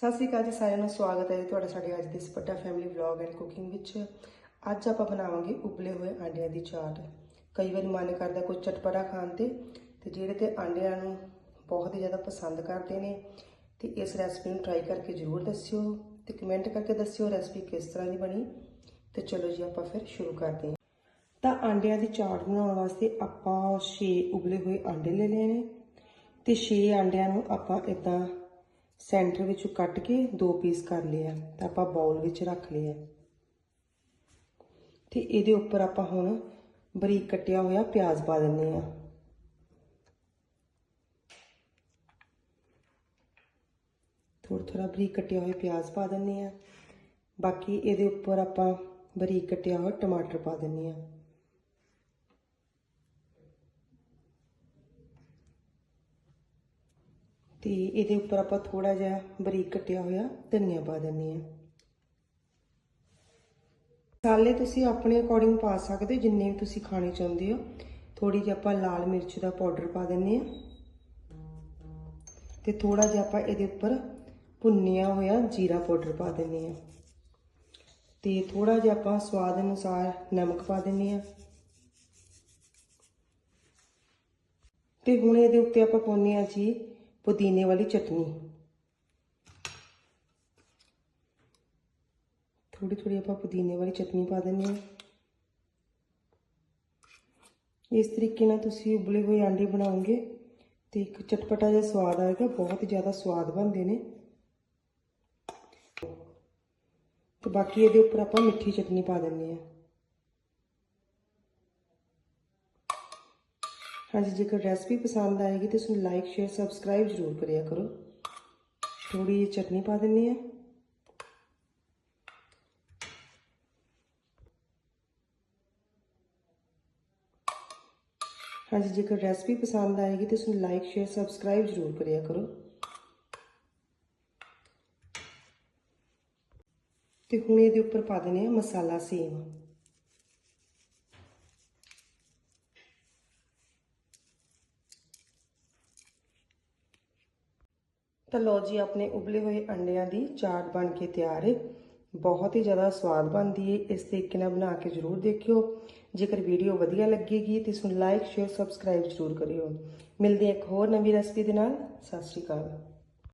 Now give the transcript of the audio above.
ਸਤਿ ਸ੍ਰੀ ਅਕਾਲ ਜੀ ਸਾਰਿਆਂ ਨੂੰ, ਸਵਾਗਤ ਹੈ ਜੀ ਤੁਹਾਡਾ ਸਾਡੇ ਅੱਜ ਦੇ ਸਪੱਟਾ ਫੈਮਿਲੀ ਵਲੌਗ ਐਂਡ ਕੁਕਿੰਗ ਵਿੱਚ। ਅੱਜ ਆਪਾਂ ਬਣਾਵਾਂਗੇ ਉਬਲੇ ਹੋਏ ਆਂਡਿਆਂ ਦੀ ਚਾਟ। ਕਈ ਵਾਰੀ ਮਨ ਕਰਦਾ ਕੋਈ ਚਟਪਟਾ ਖਾਣ ਤੇ ਤੇ ਜਿਹੜੇ ਤੇ ਆਂਡਿਆਂ ਨੂੰ ਬਹੁਤ ਹੀ ਜ਼ਿਆਦਾ ਪਸੰਦ ਕਰਦੇ ਨੇ, ਤੇ ਇਸ ਰੈਸਪੀ ਨੂੰ ਟਰਾਈ ਕਰਕੇ ਜ਼ਰੂਰ ਦੱਸਿਓ ਤੇ ਕਮੈਂਟ ਕਰਕੇ ਦੱਸਿਓ ਰੈਸਪੀ ਕਿਸ ਤਰ੍ਹਾਂ ਦੀ ਬਣੀ। ਤੇ ਚਲੋ ਜੀ ਆਪਾਂ ਫਿਰ ਸ਼ੁਰੂ ਕਰਦੇ ਹਾਂ। ਤਾਂ ਆਂਡਿਆਂ ਦੀ ਚਾਟ ਬਣਾਉਣ ਵਾਸਤੇ ਆਪਾਂ 6 ਉਬਲੇ ਹੋਏ ਆਂਡੇ ਲੈ ਲਏ ਨੇ, ਤੇ 6 ਆਂਡਿਆਂ ਨੂੰ ਆਪਾਂ ਇਦਾਂ ਸੈਂਟਰ ਵਿੱਚੋਂ ਕੱਟ ਕੇ ਦੋ ਪੀਸ ਕਰ ਲਿਆ ਤਾਂ ਆਪਾਂ ਬਾਉਲ ਵਿੱਚ ਰੱਖ ਲਿਆ ਤੇ ਇਹਦੇ ਉੱਪਰ ਆਪਾਂ ਹੁਣ ਬਰੀਕ ਕੱਟਿਆ ਹੋਇਆ ਪਿਆਜ਼ ਪਾ ਦਿੰਦੇ ਆ। ਥੋੜਾ ਥੋੜਾ ਬਰੀਕ ਕੱਟਿਆ ਹੋਇਆ ਪਿਆਜ਼ ਪਾ ਦਿੰਦੇ ਆ। ਬਾਕੀ ਇਹਦੇ ਉੱਪਰ ਆਪਾਂ ਬਰੀਕ ਕੱਟਿਆ ਹੋਇਆ ਟਮਾਟਰ ਪਾ ਦਿੰਦੇ ਆ। ਤੇ ਇਹਦੇ ਉੱਪਰ ਆਪਾਂ ਥੋੜਾ ਜਿਹਾ ਬਰੀਕ ਕੱਟਿਆ ਹੋਇਆ ਧਨੀਆ ਪਾ ਦਿੰਨੇ ਆ ਮਸਾਲੇ ਤੁਸੀਂ ਆਪਣੇ ਅਕੋਰਡਿੰਗ ਪਾ ਸਕਦੇ ਹੋ, ਜਿੰਨੇ ਵੀ ਤੁਸੀਂ ਖਾਣੇ ਚਾਹੁੰਦੇ ਹੋ। ਥੋੜੀ ਜਿਹੀ ਆਪਾਂ ਲਾਲ ਮਿਰਚ ਦਾ ਪਾਊਡਰ ਪਾ ਦਿੰਨੇ ਆ ਤੇ ਥੋੜਾ ਜਿਹਾ ਆਪਾਂ ਇਹਦੇ ਉੱਪਰ ਭੁੰਨਿਆ ਹੋਇਆ ਜੀਰਾ ਪਾਊਡਰ ਪਾ ਦਿੰਨੇ ਆ ਤੇ ਥੋੜਾ ਜਿਹਾ ਆਪਾਂ ਸਵਾਦ ਅਨੁਸਾਰ ਨਮਕ ਪਾ ਦਿੰਨੇ ਆ ਤੇ ਹੁਣ ਇਹਦੇ ਉੱਤੇ ਆਪਾਂ ਪਾਉਨੇ ਆ ਜੀ ਪੁਦੀਨੇ ਵਾਲੀ ਚਟਨੀ ਥੋੜੀ ਥੋੜੀ ਆਪਾਂ ਪੁਦੀਨੇ ਵਾਲੀ ਚਟਨੀ ਪਾ ਦਿੰਨੇ ਆ ਇਸ ਤਰੀਕੇ ਨਾਲ ਤੁਸੀਂ ਉਬਲੇ ਹੋਏ ਆਂਡੇ ਬਣਾਓਗੇ ਤੇ ਇੱਕ ਚਟਪਟਾ ਜਿਹਾ ਸਵਾਦ ਆਏਗਾ ਬਹੁਤ ਜ਼ਿਆਦਾ ਸਵਾਦ ਬਣਦੇ ਨੇ ਤੇ ਬਾਕੀ ਇਹਦੇ ਉੱਪਰ ਆਪਾਂ ਮਿੱਠੀ ਚਟਨੀ ਪਾ ਦਿੰਨੇ ਆ ਹਾਂਜੀ ਜੇਕਰ ਰੈਸਪੀ ਪਸੰਦ ਆਏਗੀ ਤਾਂ ਤੁਸੀਂ ਲਾਈਕ ਸ਼ੇਅਰ ਸਬਸਕ੍ਰਾਈਬ ਜ਼ਰੂਰ ਕਰਿਆ ਕਰੋ ਥੋੜੀ ਜਿਹੀ ਚਟਨੀ ਪਾ ਦਿੰਨੀ ਆ ਹਾਂਜੀ ਜੇਕਰ ਰੈਸਪੀ ਪਸੰਦ ਆਏਗੀ ਤਾਂ ਤੁਸੀਂ ਲਾਈਕ ਸ਼ੇਅਰ ਸਬਸਕ੍ਰਾਈਬ ਜ਼ਰੂਰ ਕਰਿਆ ਕਰੋ ਤੇ ਹੁਣ ਇਹਦੇ ਉੱਪਰ ਪਾ ਦਿੰਨੇ ਆ ਮਸਾਲਾ ਸੇਮ ਤਾਂ ਲੋ ਜੀ, ਆਪਣੇ ਉਬਲੇ ਹੋਏ ਅੰਡਿਆਂ ਦੀ ਚਾਟ ਬਣ ਕੇ ਤਿਆਰ ਹੈ। ਬਹੁਤ ਹੀ ਜ਼ਿਆਦਾ ਸਵਾਦ ਬਣਦੀ ਹੈ। ਇਸ ਤਰੀਕੇ ਨਾਲ ਬਣਾ ਕੇ ਜ਼ਰੂਰ ਦੇਖਿਓ। ਜੇਕਰ ਵੀਡੀਓ ਵਧੀਆ ਲੱਗੇਗੀ ਤੇ ਇਸ ਨੂੰ ਲਾਈਕ ਸ਼ੇਅਰ ਸਬਸਕ੍ਰਾਈਬ ਜ਼ਰੂਰ ਕਰਿਓ। ਮਿਲਦੇ ਹਾਂ ਇੱਕ ਹੋਰ ਨਵੀਂ ਰੈਸਪੀ ਦੇ ਨਾਲ। ਸਤਿ ਸ਼੍ਰੀ ਅਕਾਲ।